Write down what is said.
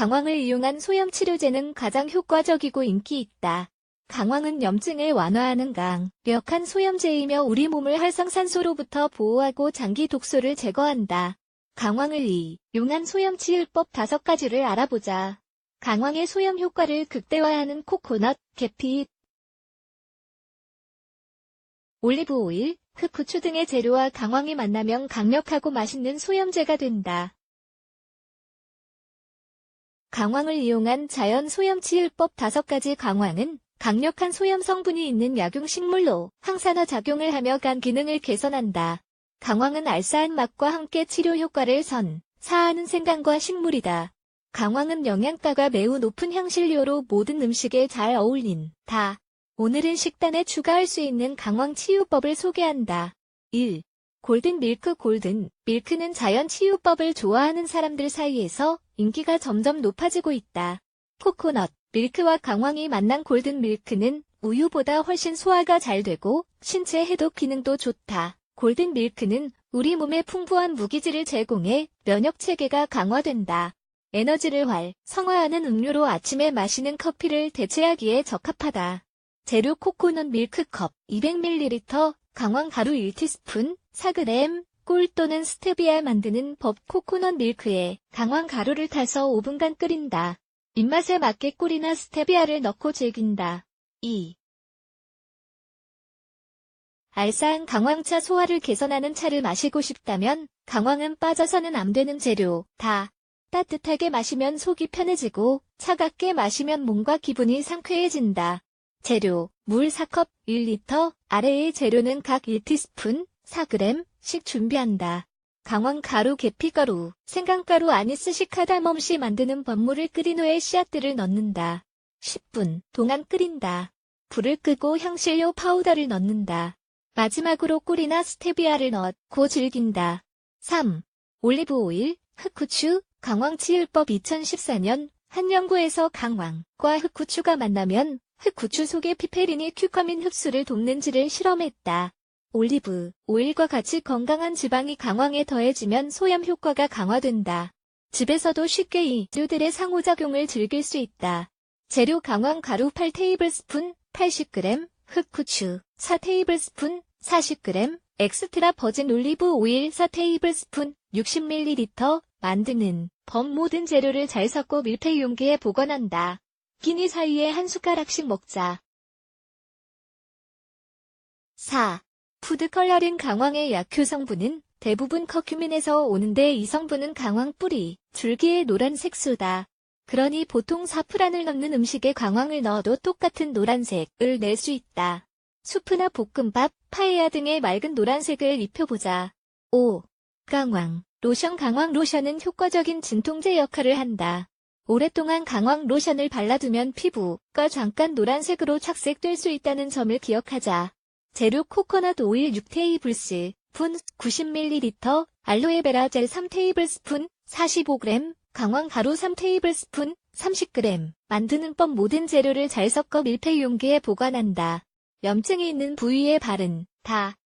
강황을 이용한 소염 치료제는 가장 효과적이고 인기 있다. 강황은 염증을 완화하는 강력한 소염제이며 우리 몸을 활성산소로부터 보호하고 장기 독소를 제거한다. 강황을 이용한 소염 치유법 다섯 가지를 알아보자. 강황의 소염 효과를 극대화하는 코코넛, 계피, 올리브 오일, 흑후추 등의 재료와 강황이 만나면 강력하고 맛있는 소염제가 된다. 강황을 이용한 자연 소염 치유법 다섯 가지 강황은 강력한 소염 성분이 있는 약용 식물로 항산화 작용을 하며 간 기능을 개선한다. 강황은 알싸한 맛과 함께 치료 효과를 선 사하는 생강과 식물이다. 강황은 영양가가 매우 높은 향신료로 모든 음식에 잘 어울린다. 오늘은 식단에 추가할 수 있는 강황 치유법을 소개한다. 1. 골든 밀크 골든 밀크는 자연 치유법을 좋아하는 사람들 사이에서 인기가 점점 높아지고 있다. 코코넛 밀크와 강황이 만난 골든 밀크는 우유보다 훨씬 소화가 잘 되고 신체 해독 기능도 좋다. 골든 밀크는 우리 몸에 풍부한 무기질을 제공해 면역 체계가 강화된다. 에너지를 활 성화하는 음료로 아침에 마시는 커피를 대체하기에 적합하다. 재료 코코넛 밀크컵 200ml, 강황 가루 1티스푼, 4g, 꿀 또는 스테비아 만드는 법 코코넛 밀크에 강황 가루를 타서 5분간 끓인다. 입맛에 맞게 꿀이나 스테비아를 넣고 즐긴다. 2. 알싸한 강황차 소화를 개선하는 차를 마시고 싶다면 강황은 빠져서는 안 되는 재료. 다. 따뜻하게 마시면 속이 편해지고 차갑게 마시면 몸과 기분이 상쾌해진다. 재료, 물 4컵 1리터, 아래의 재료는 각 1티스푼, 4g씩 준비한다. 강황 가루 계피가루, 생강가루 아니스 시카달멈시 만드는 법물을 끓인 후에 씨앗들을 넣는다. 10분 동안 끓인다. 불을 끄고 향신료 파우더를 넣는다. 마지막으로 꿀이나 스테비아를 넣고 즐긴다. 3. 올리브 오일, 흑후추, 강황치율법 2014년 한 연구에서 강황과 흑후추가 만나면 흑후추 속의 피페린이 큐커민 흡수를 돕는지를 실험했다. 올리브 오일과 같이 건강한 지방이 강황에 더해지면 소염 효과가 강화된다. 집에서도 쉽게 이 류들의 상호작용을 즐길 수 있다. 재료 강황 가루 8 테이블스푼 80g, 흑후추 4 테이블스푼 40g, 엑스트라 버진 올리브 오일 4 테이블스푼 60ml 만드는 법 모든 재료를 잘 섞고 밀폐 용기에 보관한다. 끼니 사이에 한 숟가락씩 먹자. 4. 푸드 컬러링 강황의 약효 성분은 대부분 커큐민에서 오는데 이 성분은 강황 뿌리, 줄기의 노란색 수다. 그러니 보통 사프란을 넣는 음식에 강황을 넣어도 똑같은 노란색을 낼 수 있다. 수프나 볶음밥, 파에야 등의 맑은 노란색을 입혀보자. 5. 강황, 로션 강황 로션은 효과적인 진통제 역할을 한다. 오랫동안 강황 로션을 발라두면 피부가 잠깐 노란색으로 착색될 수 있다는 점을 기억하자. 재료 코코넛 오일 6테이블스, 분 90ml, 알로에베라 젤 3테이블스푼, 45g, 강황 가루 3테이블스푼, 30g. 만드는 법 모든 재료를 잘 섞어 밀폐 용기에 보관한다. 염증이 있는 부위에 바른 다.